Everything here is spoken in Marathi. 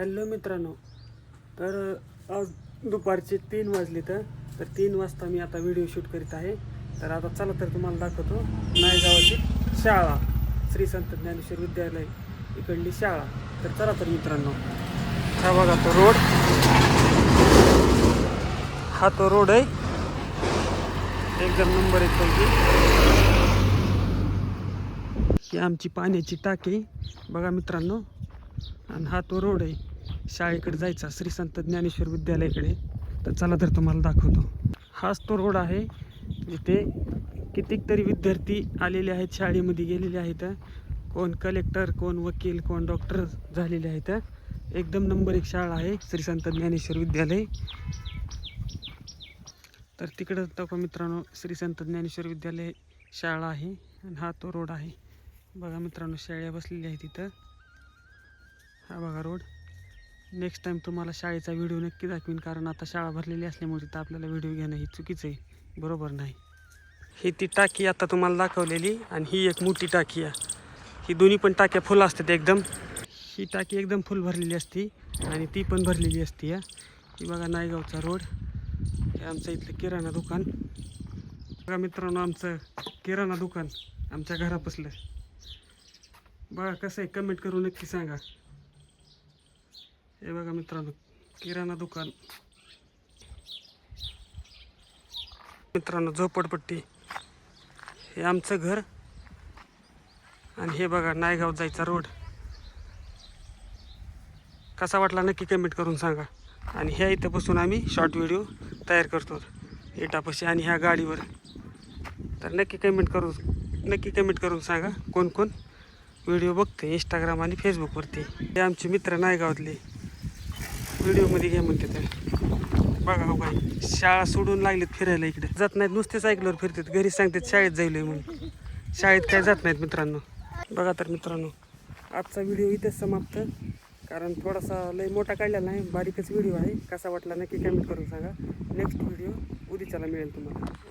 हॅलो मित्रांनो तर आज दुपारचे तीन वाजले तर तर तीन वाजता मी आता व्हिडिओ शूट करीत आहे. तर आता चला तर तुम्हाला दाखवतो. नायगावाची शाळा श्री संत ज्ञानेश्वर विद्यालय इकडली शाळा. तर चला तर मित्रांनो हा बघा तो रोड. हा तो रोड आहे. एकदम नंबर एक पैकी. ही आमची पाण्याची टाकी. बघा मित्रांनो आणि हा तो रोड आहे. शाळेकडे जायचा श्री संत ज्ञानेश्वर विद्यालयाकडे. तर चला तर तुम्हाला दाखवतो. हाच तो रोड आहे. जिथे कितीक तरी विद्यार्थी आलेले आहेत शाळेमध्ये गेलेले आहेत. कोण कलेक्टर कोण वकील कोण डॉक्टर झालेले आहेत. एकदम नंबर एक शाळा आहे श्री संत ज्ञानेश्वर विद्यालय. तर तिकडं तो मित्रांनो श्री संत ज्ञानेश्वर विद्यालय शाळा आहे आणि हा तो रोड आहे. बघा मित्रांनो शाळा बसलेल्या आहेत तिथं हा बघा रोड नेक्स्ट टाईम तुम्हाला शाळेचा व्हिडिओ नक्की दाखवीन कारण आता शाळा भरलेली असल्यामुळे तिथं आपल्याला व्हिडिओ घेणं ही चुकीचं आहे. बरोबर नाही. ही ती टाकी आता तुम्हाला दाखवलेली आणि ही एक मोठी टाकी आहे. ही दोन्ही पण टाक्या फुल असतात एकदम. ही टाकी एकदम फुल भरलेली असती आणि ती पण भरलेली असती या ही बघा नायगावचा रोड. हे आमचं इथलं किराणा दुकान. बघा मित्रांनो आमचं किराणा दुकान आमच्या घरापसलं. बघा कसं आहे कमेंट करून नक्की सांगा. हे बघा मित्रांनो किराणा दुकान. मित्रांनो झोपडपट्टी. हे आमचं घर आणि हे बघा नायगाव जायचा रोड. कसा वाटला नक्की कमेंट करून सांगा. आणि ह्या इथं बसून आम्ही शॉर्ट व्हिडिओ तयार करतो. एटापशी आणि ह्या गाडीवर. तर नक्की कमेंट करून नक्की कमेंट करून सांगा कोण कोण. व्हिडिओ बघते इंस्टाग्राम आणि फेसबुकवरती हे आमचे मित्र नायगावातले. व्हिडिओमध्ये घ्या म्हणते तर बघा हो बाई शाळा सोडून लागलेत फिरायला इकडे. जात नाहीत नुसतेच ऐकल्यावर फिरतात. घरी सांगतात शाळेत जाईल म्हणून. शाळेत काय जात नाहीत मित्रांनो. बघा तर मित्रांनो आजचा व्हिडिओ इथेच समाप्त. कारण थोडासा लय मोठा काढलेला नाही बारीकच व्हिडिओ आहे. कसा वाटला नक्की कमेंट करून सांगा. नेक्स्ट व्हिडिओ उद्याच्याला मिळेल तुम्हाला.